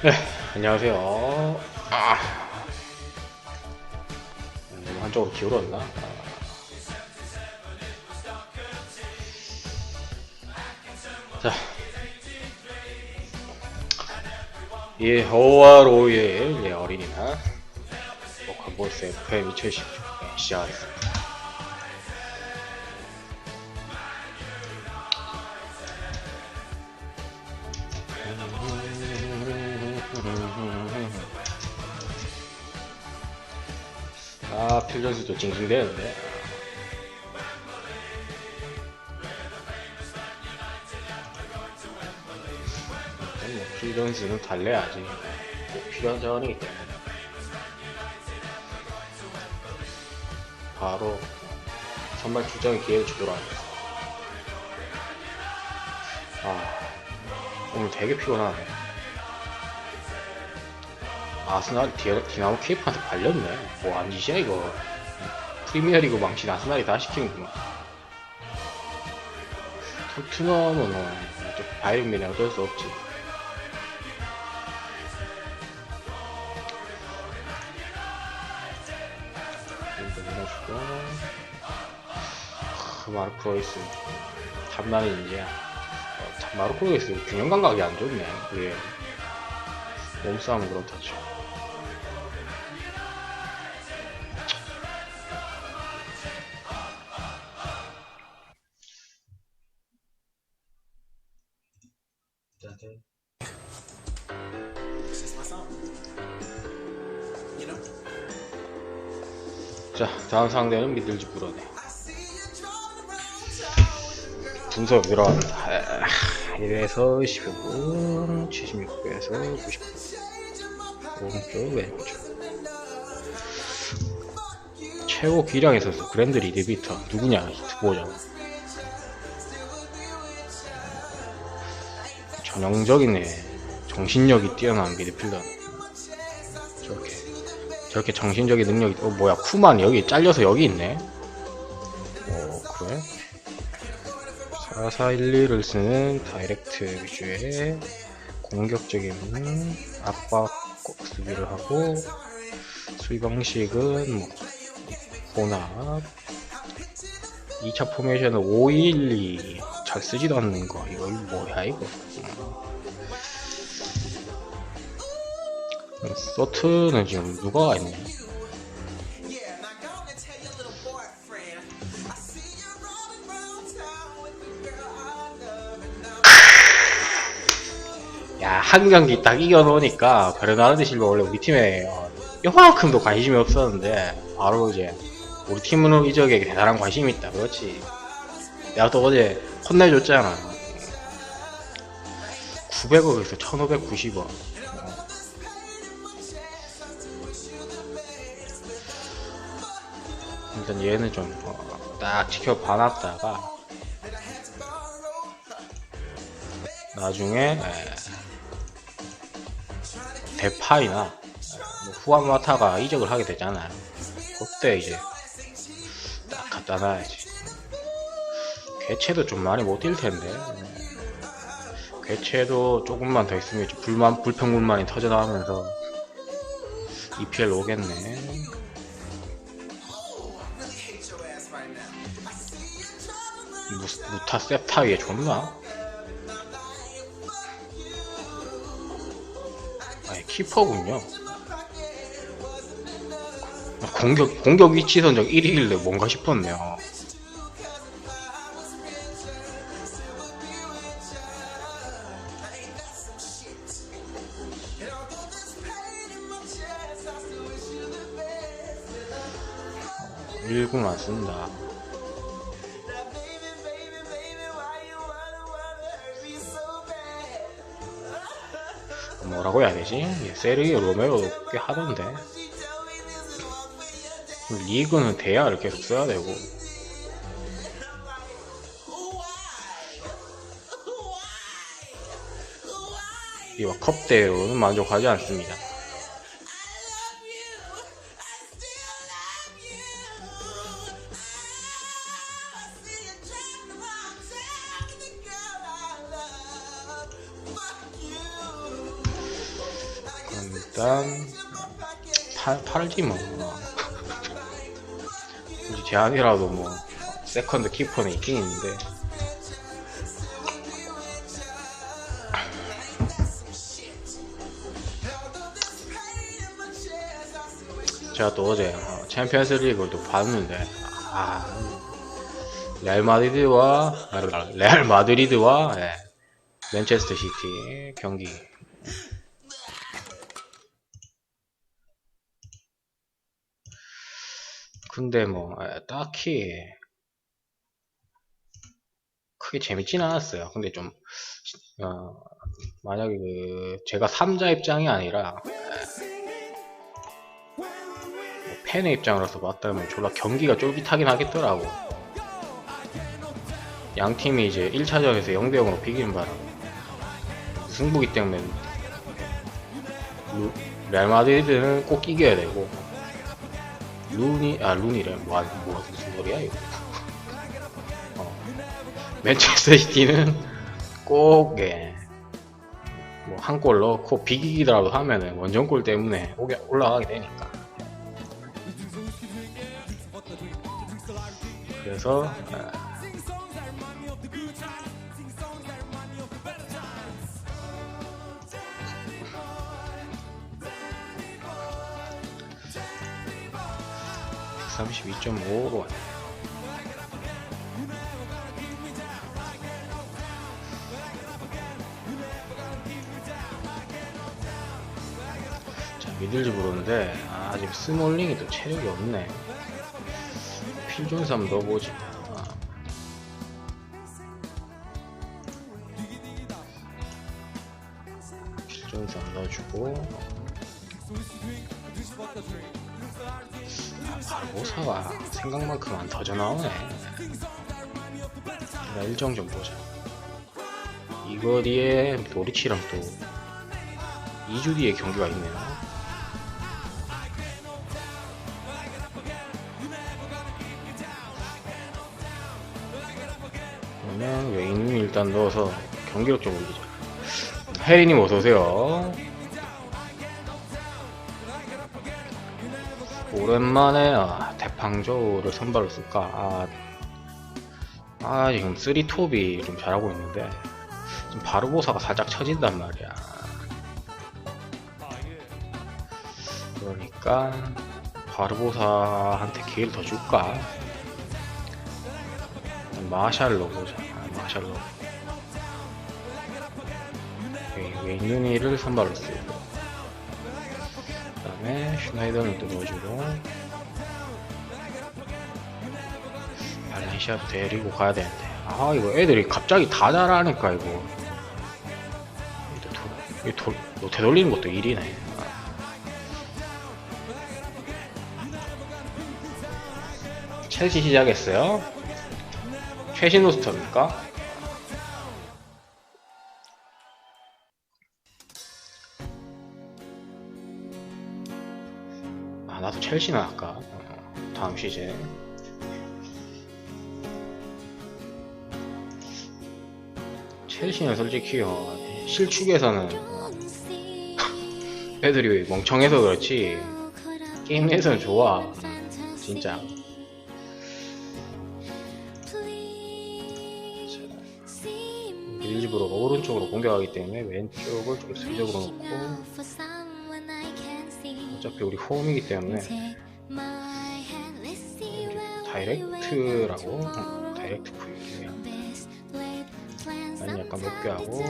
네, 안녕하세요. 아. 너무 한쪽으로 기울었나? 아. 자. 예, 5월 5일, 예, 어린이날. 로컬보스 FM 2016 네, 시작하겠습니다. 아, 필전수도 징징대는데. 뭐 필전수는 달래야지. 꼭 필요한 자원이기 때문에. 바로 선발 출장의 기회를 주도록 하겠습니다. 아, 오늘 되게 피곤하네. 아스날 디, 디나모 케이프한테 발렸네. 뭐 안 짓이야 이거. 프리미어리그 망친 아스날이 다 시키는구나. 토트넘은 어, 또 바이른 미네 어쩔 수 없지. 크, 마르코 로이스 탑난이 이제 어, 참 마르코 로이스 균형 감각이 안 좋네. 그게 몸싸움은 그렇다죠. 다음 상대는 미들즈 브로네. 분석 들어갑니다. 1에서 15분, 76에서 90분. 오른쪽, 왼쪽. 최고 기량의 선수, 그랜드 리드비터. 누구냐, 히트 보장. 전형적이네. 정신력이 뛰어난 미드필더. 저렇게 정신적인 능력이, 어, 뭐야, 쿠만 여기 잘려서 여기 있네? 어, 그래? 4412를 쓰는 다이렉트 위주의 공격적인 압박 수비를 하고 수비 방식은 뭐 혼합 2차 포메이션은 512잘 쓰지도 않는 거 이거 뭐야 이거 음, 소트는 지금 누가 있냐. 야, 한 경기 딱 이겨놓으니까, 베르나르드 실바 원래 우리 팀에, 어, 요만큼도 관심이 없었는데, 바로 이제, 우리 팀으로 이적에 대단한 관심이 있다. 그렇지. 내가 또 어제 혼내줬잖아. 900억에서 1590억. 일단 얘는 좀, 어, 딱 지켜봐놨다가, 나중에, 에, 대파이나 뭐 후아마타가 이적을 하게 되잖아요. 그때 이제 딱 갖다 놔야지. 개체도 좀 많이 못 뛸 텐데. 개체도 조금만 더 있으면 불만 불평불만이 터져 나오면서 EPL 오겠네. Now. 무, 무타 세타 위에 좋나? 아니 키퍼군요. 공격 공격 위치 선정 1위길래 뭔가 싶었네요. 일군 안 쓴다. 뭐라고 해야 되지? 예, 세르기오 로메로 꽤 하던데. 리그는 대야를 계속 써야 되고. 이와 컵 대우는 만족하지 않습니다. 일단 팔, 팔지 뭐. 굳이 제한이라도 뭐 세컨드 키퍼는 있긴 있는데. 제가 또 어제 어, 챔피언스 리그를 또 봤는데 아 레알 마드리드와 아, 레알 마드리드와 예, 맨체스터 시티 경기 근데 뭐 예, 딱히 크게 재밌진 않았어요. 근데 좀 어, 만약에 그 제가 3자 입장이 아니라 예, 뭐 팬의 입장으로서 봤다면 졸라 경기가 쫄깃하긴 하겠더라고. 양 팀이 이제 1차전에서 0대 0으로 비기는 바람에 승부기 때문에 루, 레알 마드리드는 꼭 이겨야 되고 루니 아 루니래 뭐, 뭐 무슨 소리야 이거 어. 맨체스터 시티는 꼭 예. 뭐한 골 넣고 비기기라도 하면은 원정골 때문에 오게- 올라가게 되니까 그래서 예. 32.5로 왔네. 자, 미들즈 부르는데, 아, 지금 스몰링이 또 체력이 없네. 필존스 넣어보지. 아. 필존스 넣어주고. 아, 바르보사가 생각만큼 안 터져 나오네. 나 일정 좀 보자. 이거 뒤에 노리치랑 또 2주 뒤에 경기가 있네요. 그러면 웨인을 일단 넣어서 경기력 좀 올리자. 혜리님 어서오세요. 오랜만에 아, 대팡조를 선발로 쓸까? 아, 아 지금 쓰리톱이 좀 잘하고 있는데 지금 바르보사가 살짝 처진단 말이야. 그러니까 바르보사한테 기회를 더 줄까? 마샬로 보자. 아, 마샬로. 웨이누니를 선발로 쓰고. 그다음에 슈나이더는 또 넣어주고 발렌시아도 데리고 가야 되는데 아 이거 애들이 갑자기 다 잘하니까 이거 이거 도, 이거 되돌리는 것도 일이네 아. 첼시 시작했어요 최신 로스터입니까? 첼시나 할까? 어, 다음 시즌. 첼시는 솔직히 어, 실축에서는 어, 애들이 멍청해서 그렇지? 게임 내에서는 좋아. 음, 진짜. 일집으로 오른쪽으로 공격하기 때문에 왼쪽을 좀 수적으로 놓고 어차피 우리 홈이기 때문에 다이렉트라고 응, 다이렉트 구입이야 난 약간 높게 하고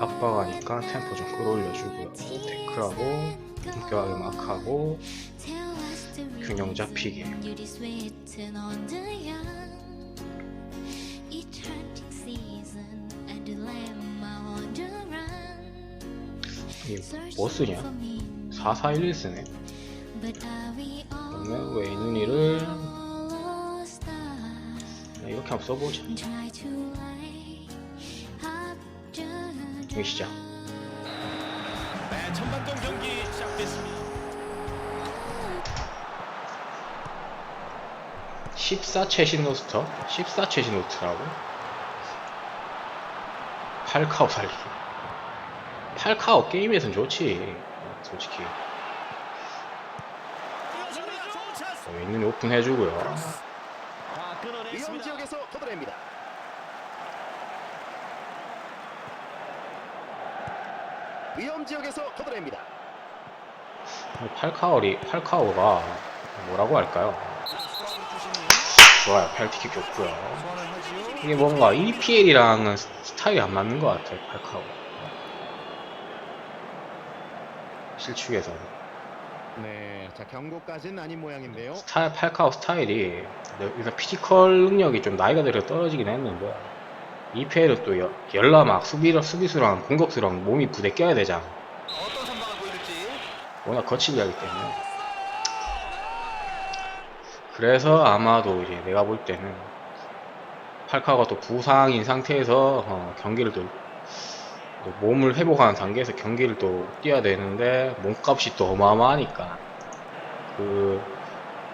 압박하니까 템포 좀 끌어올려주고요 태클하고 엄격하게 마크하고 균형 잡히게 You just waiting on the young. Each hunting season, a dilemma on the run. 이게 뭐 쓰냐? 4411 쓰네 그러면 stars? 이렇게 한번 써보자 경기 시작 네, 전반전 경기 시작됐습니다. 14채신 노스터? 14채신 노트라고? 팔카오 살리기. 팔카오 게임에선 좋지. 솔직히. 찬스. 윈눈이 오픈 해주고요. 아, 위험. 지역에서 걷어냅니다. 위험 지역에서 걷어냅니다. 팔카오리, 팔카오가 뭐라고 할까요? 좋아요. 펠티킥 좋고요. 이게 뭔가 EPL이랑은 스타일이 안 맞는 것 같아요. 팔카오. 실축에서는. 네, 자 경고까지는 아닌 모양인데요. 스타일, 팔카오 스타일이 일단 피지컬 능력이 좀 나이가 들어 떨어지긴 했는데 EPL은 또 여- 열라 막 수비, 수비수랑 공격수랑 몸이 부대 껴야 되잖아. 어떤 선방을 보여줄지. 워낙 거칠게 하기 때문에 그래서 아마도 이제 내가 볼 때는 팔카가 또 부상인 상태에서 어, 경기를 또, 또 몸을 회복하는 단계에서 경기를 또 뛰어야 되는데 몸값이 또 어마어마하니까 그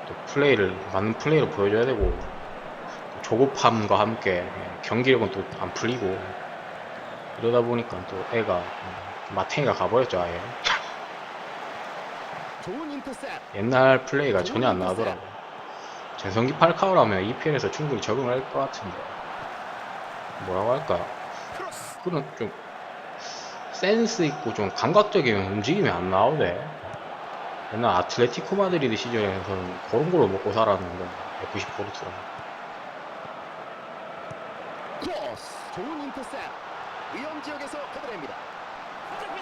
또 플레이를 맞는 플레이를 보여줘야 되고 또 조급함과 함께 예, 경기력은 또 안 풀리고 이러다 보니까 또 애가 음, 마탱이가 가버렸죠 아예. 옛날 플레이가 전혀 안 나오더라고. 전성기 팔카오라면 EPL에서 충분히 적응할 것 같은데. 뭐라고 할까? 그런 좀 센스 있고 좀 감각적인 움직임이 안 나오대. 옛날 아틀레티코 마드리드 시절에서는 그런 걸로 먹고 살았는데 FC 포르투가.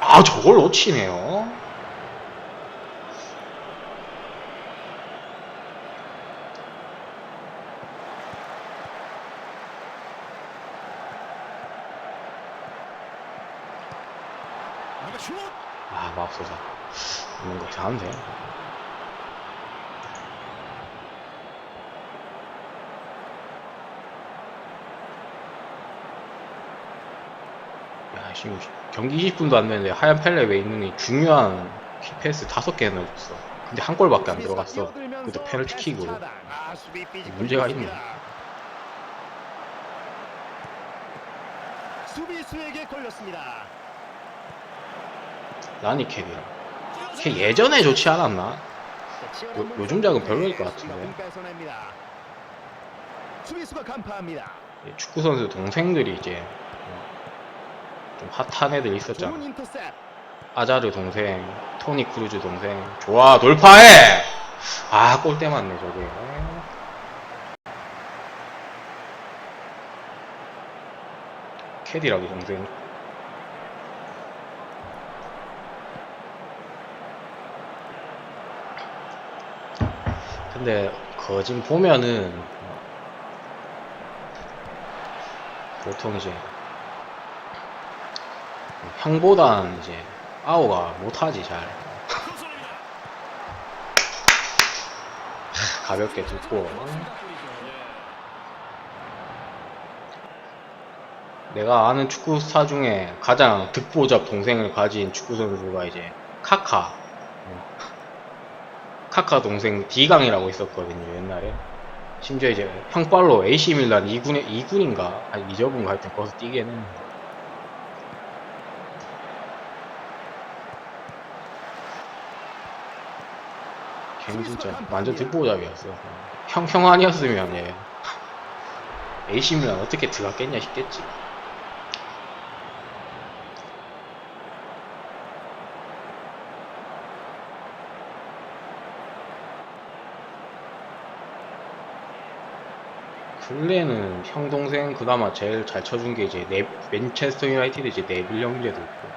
아 저걸 놓치네요. 아 맙소사. 뭔가 이상한데. 야, 지금 경기 20분도 안 됐는데 하얀 펠레 왜 있느니 중요한 키패스 다섯 개나 줬어. 근데 한 골밖에 안 들어갔어. 그것도 페널티 킥으로. 아, 문제가. 있네. 수비수에게 걸렸습니다. 라니 캐리랑. 걔 예전에 좋지 않았나? 요- 요즘 작은 별로일 것 같은데. 축구 선수 동생들이 이제 어, 좀 핫한 애들 있었잖아. 아자르 동생, 토니 크루즈 동생. 좋아, 돌파해! 아, 골대 맞네, 저게. 캐디라기 동생. 근데, 거진 보면은, 어, 보통 이제, 형보단 이제, 아우가 못하지, 잘. 가볍게 듣고 내가 아는 축구 스타 중에 가장 득보잡 동생을 가진 축구 선수가 이제 카카 어. 카카 동생 디강이라고 있었거든요 옛날에. 심지어 이제 평빨로 AC 밀란 2군에 2군인가? 아니 이적은가? 하여튼 거기서 뛰게 했는데. 걔는 진짜 완전 득보잡이었어 형, 형 아니었으면 얘 AC 밀란 어떻게 들어갔겠냐 싶겠지 근래는 형 동생 그나마 제일 잘 쳐준 게 이제 네, 맨체스터 유나이티드 이제 네빌 형제도 있고.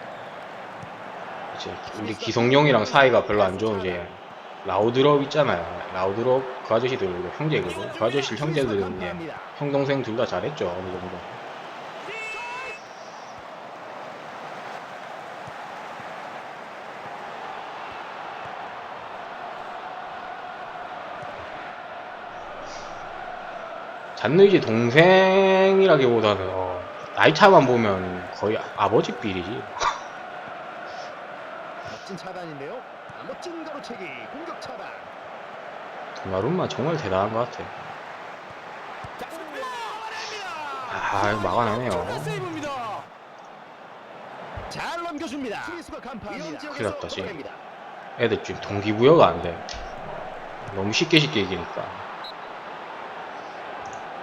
이제 우리 기성용이랑 사이가 별로 안 좋은 이제 라우드럽 있잖아요. 라우드럽 그 아저씨들 형제거든. 그 아저씨 형제들은 이제 형 동생 둘 다 잘했죠 어느 정도 잔느이지 동생이라기보다는 어, 나이 차만 보면 거의 아버지 빌이지. 멋진 차단인데요. 아, 멋진 가로채기 공격 차단. 그 마룬마 정말 대단한 것 같아. 아 막아내네요. 잘 넘겨줍니다. 큰일 났다 지금. 애들 지금 동기부여가 안 돼. 너무 쉽게 쉽게 이기니까.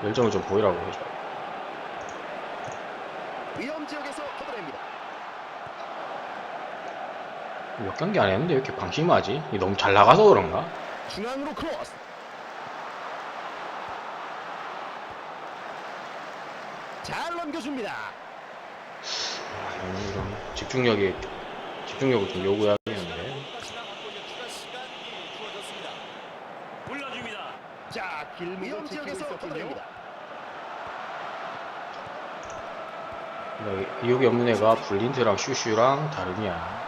열정을 좀 보이라고 해줘 위험 지역에서 걷어냅니다. 몇 경기 안 했는데 왜 이렇게 방심하지? 너무 잘 나가서 그런가? 중앙으로 크로스. 잘 넘겨줍니다. 아, 이런 집중력이 집중력을 좀 요구해야겠는데 불러줍니다. 자, 위험 지역에서 걷어냅니다. 기억이 없는 애가 블린트랑 슈슈랑 다름이야.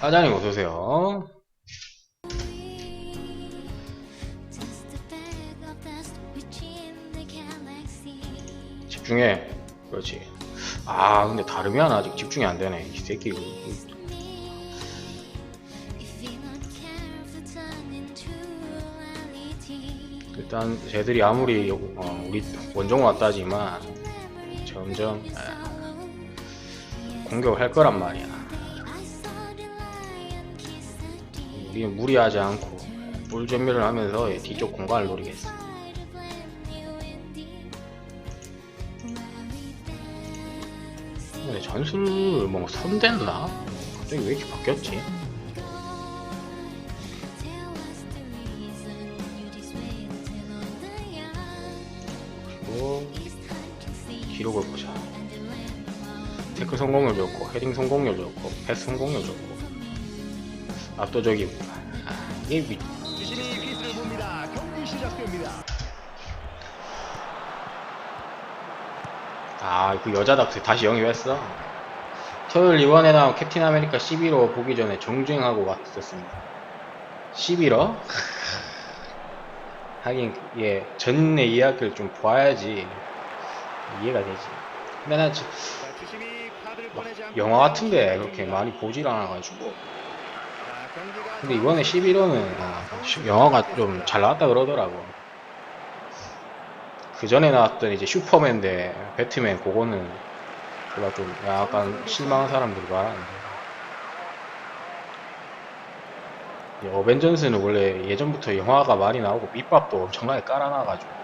사장님 어서오세요. 집중해. 그렇지. 아 근데 나 아직 집중이 안 되네. 이 새끼 일단 쟤들이 아무리 요- 어, 우리 원정 왔다지만 점점 에, 공격을 할 거란 말이야. 우리는 무리하지 않고 볼 전멸을 하면서 이 뒤쪽 공간을 노리겠어 전술 뭐 손댔나? 갑자기 왜 이렇게 바뀌었지? 기록을 보자 태클 성공률 좋고 헤딩 성공률 좋고 패스 성공률 좋고 압도적이고 아, 이게 미- 시작됩니다. 아, 그 여자답게 다시 영입했어. 토요일 이번에 나온 캡틴 아메리카 11호 보기 전에 정주행하고 왔었습니다. 11호? 하긴, 예, 전에 이야기를 좀 봐야지 이해가 되지. 카드를 꺼내지 않고 영화 같은데 그렇게 많이 보질 않아가지고. 근데 이번에 11호는 영화가 좀 잘 나왔다 그러더라고. 그 전에 나왔던 이제 슈퍼맨 대 배트맨 그거는 제가 좀 약간 실망한 사람들이 많았는데 이 어벤져스는 원래 예전부터 영화가 많이 나오고 밑밥도 엄청나게 깔아놔가지고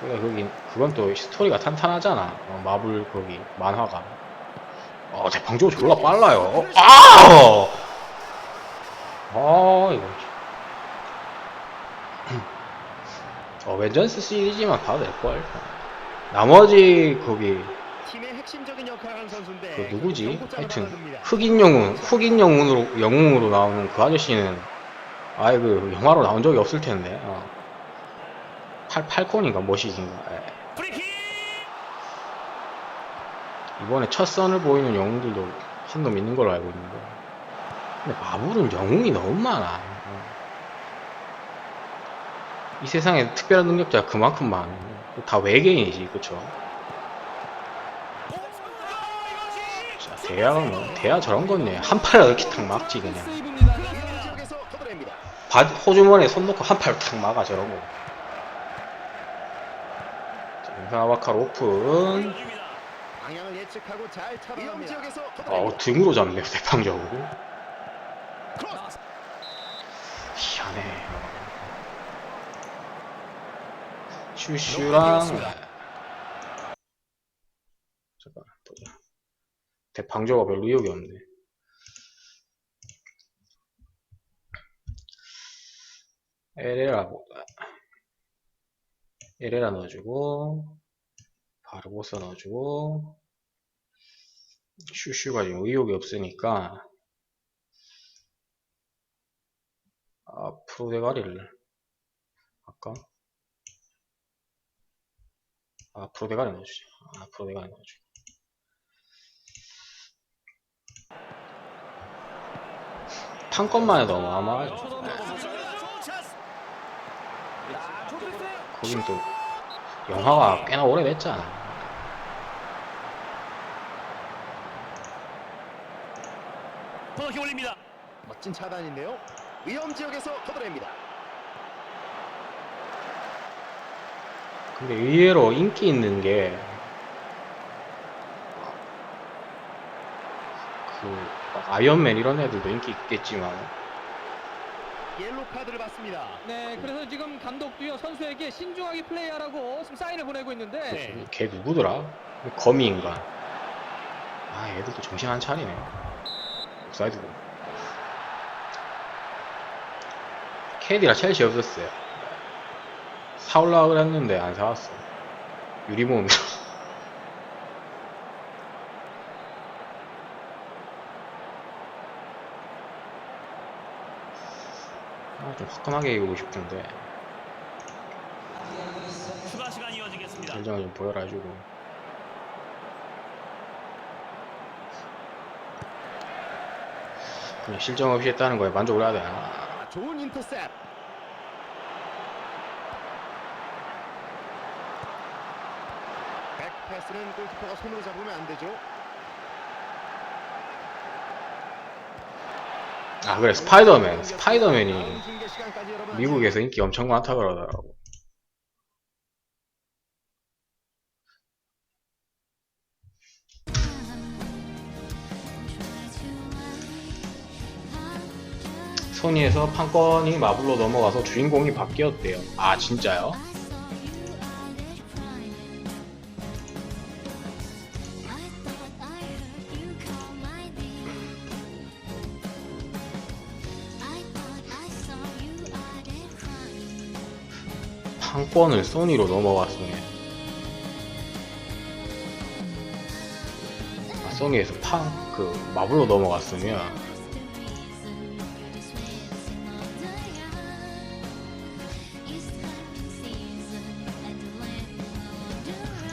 그래 거기 그건 또 스토리가 탄탄하잖아 어, 마블 거기 만화가 어 대방적으로 졸라 빨라요 아! 아 이거 어벤져스 시리즈만 봐도 될걸 나머지 거기 그 누구지? 경고장을 하여튼. 흑인 영웅 흑인 영웅으로 영웅으로 나오는 그 아저씨는 아예 그 영화로 나온 적이 없을 텐데 어. 팔 팔콘인가 머시기인가 예. 프리킥. 이번에 첫 선을 보이는 영웅들도 한 놈 있는 걸로 알고 있는데 근데 마블은 영웅이 너무 많아 어. 이 세상에 특별한 능력자가 그만큼 많아 다 외계인이지 그쵸 자 대야가 뭐 대야 저런 건네 한 팔을 이렇게 탁 막지 그냥. 바, 호주머니에 손 놓고 한 팔을 탁 막아 저런 거 오픈 불러줍니다. 방향을 예측하고 잘 지역에서 어. 등으로 잡네요 대판적으로 크로스. 희한해. 슈슈랑 잠깐 보자. 대방조가 별로 의욕이 없네. 에레라 보다. 에레라 넣어주고 바르보사 넣어주고 슈슈가 의욕이 없으니까 앞으로 대가리를 할까? 앞으로 대가리 넣어주자. 앞으로 대가리 넣어주자. 판것만 해도 어마어마하죠. 거긴 또 영화가 꽤나 오래됐잖아. 코너킥 올립니다. 멋진 차단인데요. 위험 지역에서 터뜨립니다. 근데 의외로 인기 있는 게 그 아이언맨 이런 애들도 인기 있겠지만 옐로 카드를 받습니다. 네, 그래서 지금 감독도요 선수에게 신중하게 플레이하라고 지금 사인을 보내고 있는데 네. 걔 누구더라? 거미 인간. 아, 애들도 정신 안 차리네. 옵사이드고. 캐디라 첼시 없었어요. 사올라 그랬는데 안 사왔어. 유리몸. 아, 좀 화끈하게 이기고 싶은데. 추가 시간이 이어지겠습니다. 결정을 좀 보여라 해주고. 그냥 실점 없이 했다는 거에 만족을 해야 되나? 아, 좋은 인터셉. 백패스는 골키퍼가 손으로 잡으면 안 되죠. 아 그래 스파이더맨 스파이더맨이 미국에서 인기 엄청 많다 그러더라고. 소니에서 판권이 마블로 넘어가서 주인공이 바뀌었대요. 아 진짜요? 판권을 소니로 넘어갔으면 아, 소니에서 판그 마블로 넘어갔으면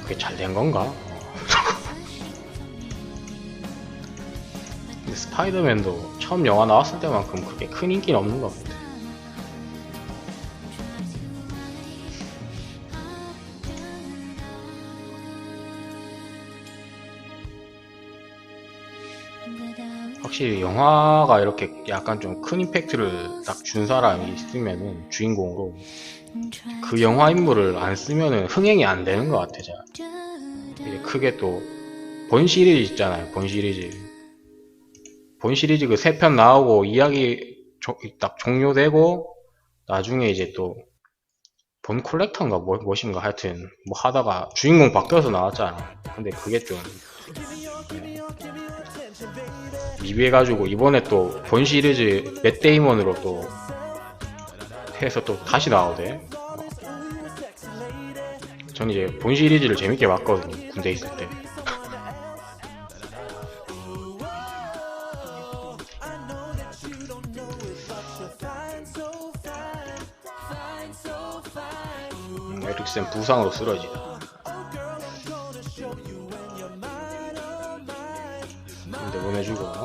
그게 잘 된 건가? 어. 근데 스파이더맨도 처음 영화 나왔을 때만큼 그렇게 큰 인기는 없는 것 같아. 확실히 영화가 이렇게 약간 좀 큰 임팩트를 딱 준 사람이 있으면은 주인공으로 그 영화 인물을 안 쓰면은 흥행이 안 되는 것 같아. 자. 이제 크게 또 본 시리즈 있잖아요. 본 시리즈. 본 시리즈 그 세 편 나오고 이야기 조- 딱 종료되고 나중에 이제 또 본 콜렉터인가 뭐, 무엇인가 하여튼 뭐 하다가 주인공 바뀌어서 나왔잖아. 근데 그게 좀 네. 미비해가지고 이번에 또 본 시리즈 맷 데이먼으로 또 해서 또 다시 나오대. 어. 전 이제 본 시리즈를 재밌게 봤거든요. 군대 있을 때. 음, 에릭센 부상으로 쓰러지다. 근데 보내주고 어?